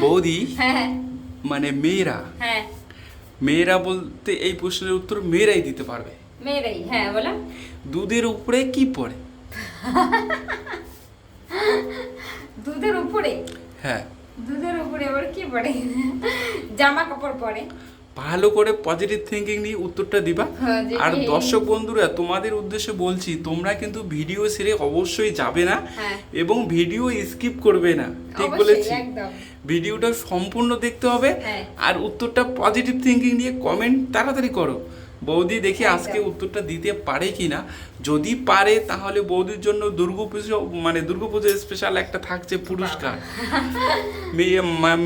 বৌদি? হ্যাঁ মানে মেয়েরা? হ্যাঁ। মেয়েরা বলতে এই প্রশ্নের উত্তর মেয়েরাই দিতে পারবে। মেয়েরাই হ্যাঁ বলো। দুধের উপরে কি পড়ে? দুধের উপরে? হ্যাঁ। দুধের উপরে আবার কি পড়ে? জামা কাপড় পরে? ভালো করে পজিটিভ থিঙ্কিং নিয়ে উত্তরটা দিবা। হ্যাঁ, আর দর্শক বন্ধুরা তোমাদের উদ্দেশ্যে বলছি তোমরা কিন্তু ভিডিও সেরে অবশ্যই যাবে না হ্যাঁ। এবং ভিডিও স্কিপ করবে না। ঠিক বলেছি? ভিডিওটা সম্পূর্ণ দেখতে হবে হ্যাঁ। আর উত্তরটা পজিটিভ থিঙ্কিং নিয়ে কমেন্ট তাড়াতাড়ি করো। বৌদি দেখি আজকে উত্তরটা দিতে পারে কি না যদি পারে তাহলে বৌদির জন্য দুর্গাপুজো মানে দুর্গাপুজো স্পেশাল একটা থাকছে পুরস্কার। মেয়ে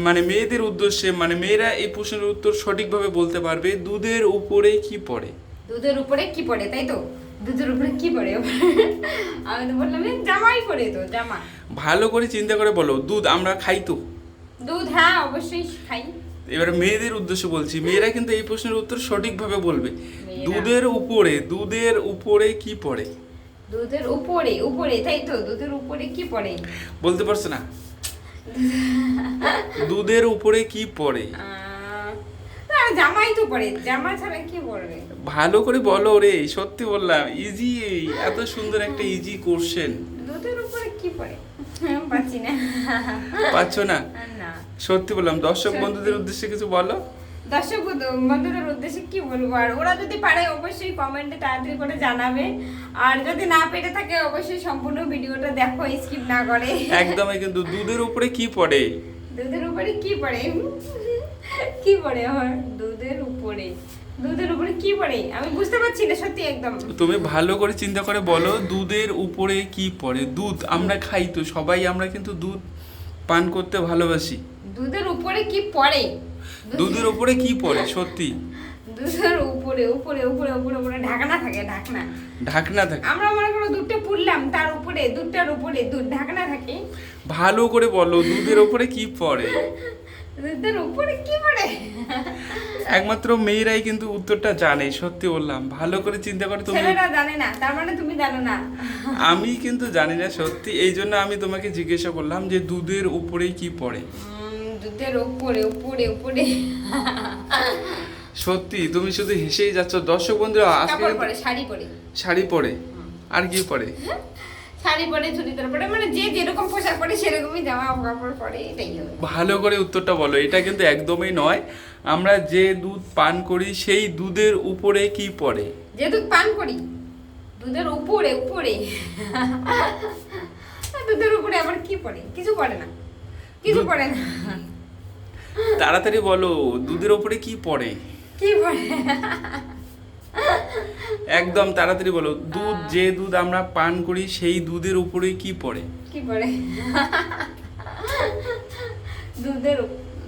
মানে মেয়েদের উদ্দেশ্যে মানে মেয়েরা এই প্রশ্নের উত্তর সঠিকভাবে বলতে পারবে দুধের উপরে কি পড়ে? দুধের উপরে কি পড়ে তাই তো? দুধের উপরে কি পড়ে? আমি তো বললাম জামাই পড়ে তো জামা। ভালো করে চিন্তা করে বলো দুধ আমরা খাই তো? দুধ হ্যাঁ অবশ্যই খাই। এবারে মেয়েদের উদ্দেশ্যে বলছি মেয়েরা কিন্তু এই প্রশ্নের উত্তর সঠিকভাবে বলবে। দুধের উপরে দুধের উপরে কি পড়ে? দুধের উপরে উপরে তাই তো? দুধের উপরে কি পড়ে? বলতে পারছ না? দুধের উপরে কি পড়ে? জামাই তো পড়ে জামা ছাড়া কি পড়বে ভালো করে বলো রে সত্যি বললাম ইজি এত সুন্দর একটা ইজি কোশ্চেন দুধের উপরে কি পড়ে হ্যাঁ, পাচ্ছি না। পাচ্ছ না? সত্যি বললাম দর্শক বন্ধুদের উদ্দেশ্যে কিছু বলো? দর্শক বন্ধুদের উদ্দেশ্যে কি বলব? আর ওরা যদি পারে অবশ্যই কমেন্টে তাড়াতাড়ি করে জানাবে। আর যদি না পেরে থাকে অবশ্যই সম্পূর্ণ ভিডিওটা দেখো স্কিপ না করে। একদমই কিন্তু দুধের উপরে কি পড়ে? দুধের উপরে কি পড়ে? কি পড়ে আমার? দুধের উপরে। দুধের উপরে কি পড়ে? আমি বুঝতে পারছি না সত্যি একদম। তুমি ভালো করে চিন্তা করে বলো দুধের উপরে কি পড়ে? দুধ আমরা খাই তো সবাই আমরা কিন্তু দুধ পান করতে ভালোবাসি। দুধের উপরে কি পড়ে? দুধের উপরে কি পড়ে সত্যি? দুধের উপরে উপরে উপরে উপরে উপরে ঢাকনা থাকে ঢাকনা। ঢাকনা থাকে। আমরা মনে করো দুধটা পুড়লাম তার উপরে দুধটার উপরে দুধ ঢাকনা থাকে। ভালো করে বলো দুধের উপরে কি পড়ে? উপরে কি পড়ে? একমাত্র মেয়েরাই কিন্তু উত্তরটা জানে সত্যি বললাম। ভালো করে চিন্তা করে তুমি। ছেলেরা জানে না তার মানে তুমি জানো না। আমি কিন্তু জানি না সত্যি এই জন্য আমি তোমাকে জিজ্ঞাসা করলাম যে দুধের উপরে কি পড়ে। দুধের উপরে উপরে উপরে। সত্যি তুমি শুধু হেসেই যাচ্ছ। দর্শক বন্ধুরা আজকে শাড়ি পরে। শাড়ি পরে। আর কি পরে? শাড়ি পরে চুড়িদার পরে মানে যে যেরকম পোশাক পরে সেরকমই জামা কাপড় পরে এটাই ভালো করে উত্তরটা বলো এটা কিন্তু একদমই নয়। আমরা যে দুধ পান করি সেই দুধের উপরে কি পড়ে? যে দুধ পান করি দুধের উপরে উপরে। দুধের উপরে আবার কি পড়ে? কিছু পড়ে না। কিছু পড়ে না। তাড়াতাড়ি বলো দুধের উপরে কি পড়ে? কি পড়ে? একদম তাড়াতাড়ি বলো দুধ যে দুধ আমরা পান করি সেই দুধের উপরে কি পড়ে? কি পড়ে? দুধের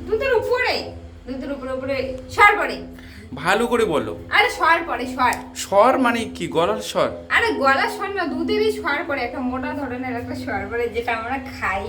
দুধের উপরে দুধের উপরে উপরে সর পড়ে। ভালো করে বলো। আরে স্বর পড়ে সর স্বর মানে কি? গলার স্বর? আরে গলার স্বর না দুধেরই সর পড়ে একটা মোটা ধরনের একটা সর পড়ে যেটা আমরা খাই।